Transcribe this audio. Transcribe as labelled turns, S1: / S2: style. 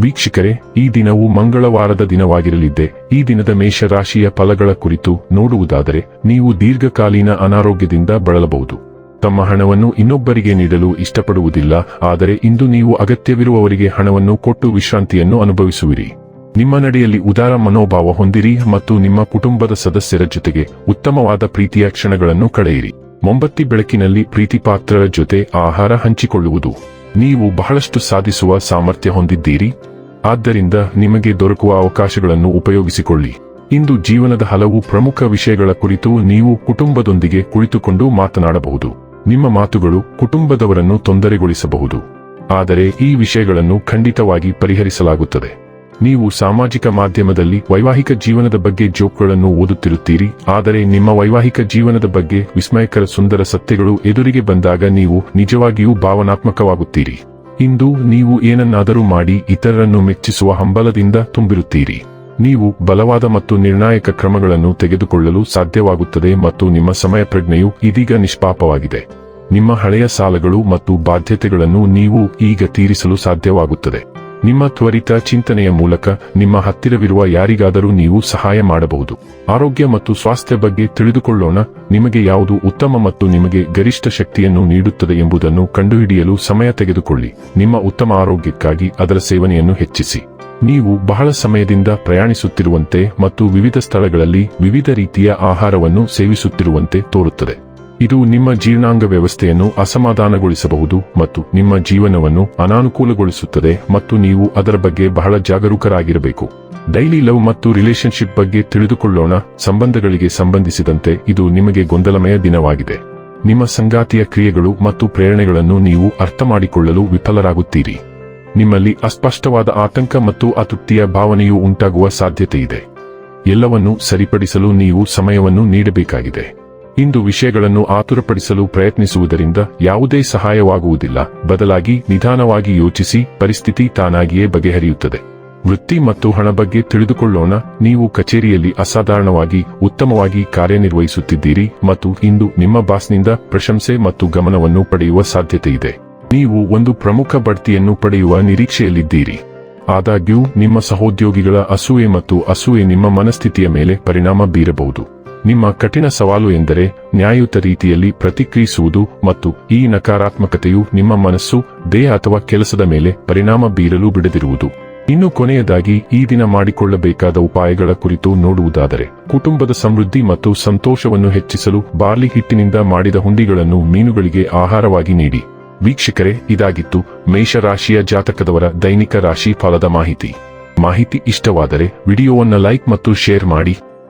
S1: ವೀಕ್ಷಕರೇ, ಈ ದಿನವು ಮಂಗಳವಾರದ ದಿನವಾಗಿರಲಿದ್ದೆ. ಈ ದಿನದ ಮೇಷರಾಶಿಯ ಫಲಗಳ ಕುರಿತು ನೋಡುವುದಾದರೆ, ನೀವು ದೀರ್ಘಕಾಲೀನ ಅನಾರೋಗ್ಯದಿಂದ ಬಳಲಬಹುದು. ತಮ್ಮ ಹಣವನ್ನು ಇನ್ನೊಬ್ಬರಿಗೆ ನೀಡಲು ಇಷ್ಟಪಡುವುದಿಲ್ಲ, ಆದರೆ ಇಂದು ನೀವು ಅಗತ್ಯವಿರುವವರಿಗೆ ಹಣವನ್ನು ಕೊಟ್ಟು ವಿಶ್ರಾಂತಿಯನ್ನು ಅನುಭವಿಸುವಿರಿ. ನಿಮ್ಮ ನಡೆಯಲ್ಲಿ ಉದಾರ ಮನೋಭಾವ ಹೊಂದಿರಿ ಮತ್ತು ನಿಮ್ಮ ಕುಟುಂಬದ ಸದಸ್ಯರ ಜೊತೆಗೆ ಉತ್ತಮವಾದ ಪ್ರೀತಿಯ ಕ್ಷಣಗಳನ್ನು ಕಳೆಯಿರಿ. ಮೊಂಬತ್ತಿ ಬೆಳಕಿನಲ್ಲಿ ಪ್ರೀತಿಪಾತ್ರರ ಜೊತೆ ಆಹಾರ ಹಂಚಿಕೊಳ್ಳುವುದು. ನೀವು ಬಹಳಷ್ಟು ಸಾಧಿಸುವ ಸಾಮರ್ಥ್ಯ ಹೊಂದಿದ್ದೀರಿ. ಆದ್ದರಿಂದ ನಿಮಗೆ ದೊರಕುವ ಅವಕಾಶಗಳನ್ನು ಉಪಯೋಗಿಸಿಕೊಳ್ಳಿ. ಇಂದು ಜೀವನದ ಹಲವು ಪ್ರಮುಖ ವಿಷಯಗಳ ಕುರಿತು ನೀವು ಕುಟುಂಬದೊಂದಿಗೆ ಕುಳಿತುಕೊಂಡು ಮಾತನಾಡಬಹುದು. ನಿಮ್ಮ ಮಾತುಗಳು ಕುಟುಂಬದವರನ್ನು ತೊಂದರೆಗೊಳಿಸಬಹುದು. ಆದರೆ ಈ ವಿಷಯಗಳನ್ನು ಖಂಡಿತವಾಗಿ ಪರಿಹರಿಸಲಾಗುತ್ತದೆ. ನೀವು ಸಾಮಾಜಿಕ ಮಾಧ್ಯಮದಲ್ಲಿ ವೈವಾಹಿಕ ಜೀವನದ ಬಗ್ಗೆ ಜೋಕ್ಗಳನ್ನು ಓದುತ್ತಿರುತ್ತೀರಿ. ಆದರೆ ನಿಮ್ಮ ವೈವಾಹಿಕ ಜೀವನದ ಬಗ್ಗೆ ವಿಸ್ಮಯಕರ ಸುಂದರ ಸತ್ಯಗಳು ಎದುರಿಗೆ ಬಂದಾಗ ನೀವು ನಿಜವಾಗಿಯೂ ಭಾವನಾತ್ಮಕವಾಗುತ್ತೀರಿ. ಇಂದು ನೀವು ಏನನ್ನಾದರೂ ಮಾಡಿ ಇತರರನ್ನು ಮೆಚ್ಚಿಸುವ ಹಂಬಲದಿಂದ ತುಂಬಿರುತ್ತೀರಿ. ನೀವು ಬಲವಾದ ಮತ್ತು ನಿರ್ಣಾಯಕ ಕ್ರಮಗಳನ್ನು ತೆಗೆದುಕೊಳ್ಳಲು ಸಾಧ್ಯವಾಗುತ್ತದೆ ಮತ್ತು ನಿಮ್ಮ ಸಮಯ ಪ್ರಜ್ಞೆಯು ಇದೀಗ ನಿಷ್ಪಾಪವಾಗಿದೆ. ನಿಮ್ಮ ಹಳೆಯ ಸಾಲಗಳು ಮತ್ತು ಬಾಧ್ಯತೆಗಳನ್ನು ನೀವು ಈಗ ತೀರಿಸಲು ಸಾಧ್ಯವಾಗುತ್ತದೆ. ನಿಮ್ಮ ತ್ವರಿತ ಚಿಂತನೆಯ ಮೂಲಕ ನಿಮ್ಮ ಹತ್ತಿರವಿರುವ ಯಾರಿಗಾದರೂ ನೀವು ಸಹಾಯ ಮಾಡಬಹುದು. ಆರೋಗ್ಯ ಮತ್ತು ಸ್ವಾಸ್ಥ್ಯ ಬಗ್ಗೆ ತಿಳಿದುಕೊಳ್ಳೋಣ. ನಿಮಗೆ ಯಾವುದು ಉತ್ತಮ ಮತ್ತು ನಿಮಗೆ ಗರಿಷ್ಠ ಶಕ್ತಿಯನ್ನು ನೀಡುತ್ತದೆ ಎಂಬುದನ್ನು ಕಂಡುಹಿಡಿಯಲು ಸಮಯ ತೆಗೆದುಕೊಳ್ಳಿ. ನಿಮ್ಮ ಉತ್ತಮ ಆರೋಗ್ಯಕ್ಕಾಗಿ ಅದರ ಸೇವನೆಯನ್ನು ಹೆಚ್ಚಿಸಿ. ನೀವು ಬಹಳ ಸಮಯದಿಂದ ಪ್ರಯಾಣಿಸುತ್ತಿರುವಂತೆ ಮತ್ತು ವಿವಿಧ ಸ್ಥಳಗಳಲ್ಲಿ ವಿವಿಧ ರೀತಿಯ ಆಹಾರವನ್ನು ಸೇವಿಸುತ್ತಿರುವಂತೆ ತೋರುತ್ತದೆ. ಇದು ನಿಮ್ಮ ಜೀರ್ಣಾಂಗ ವ್ಯವಸ್ಥೆಯನ್ನು ಅಸಮಾಧಾನಗೊಳಿಸಬಹುದು ಮತ್ತು ನಿಮ್ಮ ಜೀವನವನ್ನು ಅನಾನುಕೂಲಗೊಳಿಸುತ್ತದೆ ಮತ್ತು ನೀವು ಅದರ ಬಗ್ಗೆ ಬಹಳ ಜಾಗರೂಕರಾಗಿರಬೇಕು. ಡೈಲಿ ಲವ್ ಮತ್ತು ರಿಲೇಶನ್ಶಿಪ್ ಬಗ್ಗೆ ತಿಳಿದುಕೊಳ್ಳೋಣ. ಸಂಬಂಧಗಳಿಗೆ ಸಂಬಂಧಿಸಿದಂತೆ ಇದು ನಿಮಗೆ ಗೊಂದಲಮಯ ದಿನವಾಗಿದೆ. ನಿಮ್ಮ ಸಂಗಾತಿಯ ಕ್ರಿಯೆಗಳು ಮತ್ತು ಪ್ರೇರಣೆಗಳನ್ನು ನೀವು ಅರ್ಥಮಾಡಿಕೊಳ್ಳಲು ವಿಫಲರಾಗುತ್ತೀರಿ. ನಿಮ್ಮಲ್ಲಿ ಅಸ್ಪಷ್ಟವಾದ ಆತಂಕ ಮತ್ತು ಅತೃಪ್ತಿಯ ಭಾವನೆಯು ಉಂಟಾಗುವ ಸಾಧ್ಯತೆಯಿದೆ. ಎಲ್ಲವನ್ನೂ ಸರಿಪಡಿಸಲು ನೀವು ಸಮಯವನ್ನು ನೀಡಬೇಕಾಗಿದೆ. ಇಂದು ವಿಷಯಗಳನ್ನು ಆತುರಪಡಿಸಲು ಪ್ರಯತ್ನಿಸುವುದರಿಂದ ಯಾವುದೇ ಸಹಾಯವಾಗುವುದಿಲ್ಲ. ಬದಲಾಗಿ ನಿಧಾನವಾಗಿ ಯೋಚಿಸಿ, ಪರಿಸ್ಥಿತಿ ತಾನಾಗಿಯೇ ಬಗೆಹರಿಯುತ್ತದೆ. ವೃತ್ತಿ ಮತ್ತು ಹಣ ಬಗ್ಗೆ ತಿಳಿದುಕೊಳ್ಳೋಣ. ನೀವು ಕಚೇರಿಯಲ್ಲಿ ಅಸಾಧಾರಣವಾಗಿ, ಉತ್ತಮವಾಗಿ ಕಾರ್ಯನಿರ್ವಹಿಸುತ್ತಿದ್ದೀರಿ ಮತ್ತು ಇಂದು ನಿಮ್ಮ ಬಾಸ್ನಿಂದ ಪ್ರಶಂಸೆ ಮತ್ತು ಗಮನವನ್ನು ಪಡೆಯುವ ಸಾಧ್ಯತೆಯಿದೆ. ನೀವು ಒಂದು ಪ್ರಮುಖ ಬಡ್ತಿಯನ್ನು ಪಡೆಯುವ ನಿರೀಕ್ಷೆಯಲ್ಲಿದ್ದೀರಿ. ಆದಾಗ್ಯೂ, ನಿಮ್ಮ ಸಹೋದ್ಯೋಗಿಗಳ ಅಸೂಯೆ ಮತ್ತು ಅಸೂಯೆ ನಿಮ್ಮ ಮನಸ್ಥಿತಿಯ ಮೇಲೆ ಪರಿಣಾಮ ಬೀರಬಹುದು. ನಿಮ್ಮ ಕಠಿಣ ಸವಾಲು ಎಂದರೆ ನ್ಯಾಯಯುತ ರೀತಿಯಲ್ಲಿ ಪ್ರತಿಕ್ರಿಯಿಸುವುದು ಮತ್ತು ಈ ನಕಾರಾತ್ಮಕತೆಯು ನಿಮ್ಮ ಮನಸ್ಸು, ದೇಹ ಅಥವಾ ಕೆಲಸದ ಮೇಲೆ ಪರಿಣಾಮ ಬೀರಲು ಬಿಡದಿರುವುದು. ಇನ್ನು ಕೊನೆಯದಾಗಿ, ಈ ದಿನ ಮಾಡಿಕೊಳ್ಳಬೇಕಾದ ಉಪಾಯಗಳ ಕುರಿತು ನೋಡುವುದಾದರೆ, ಕುಟುಂಬದ ಸಮೃದ್ಧಿ ಮತ್ತು ಸಂತೋಷವನ್ನು ಹೆಚ್ಚಿಸಲು ಬಾರ್ಲಿ ಹಿಟ್ಟಿನಿಂದ ಮಾಡಿದ ಹುಂಡಿಗಳನ್ನು ಮೀನುಗಳಿಗೆ ಆಹಾರವಾಗಿ ನೀಡಿ. ವೀಕ್ಷಕರೇ, ಇದಾಗಿತ್ತು ಮೇಷರಾಶಿಯ ಜಾತಕದವರ ದೈನಿಕ ರಾಶಿ ಫಲದ ಮಾಹಿತಿ. ಮಾಹಿತಿ ಇಷ್ಟವಾದರೆ, ವಿಡಿಯೋವನ್ನು ಲೈಕ್ ಮತ್ತು ಶೇರ್ ಮಾಡಿ.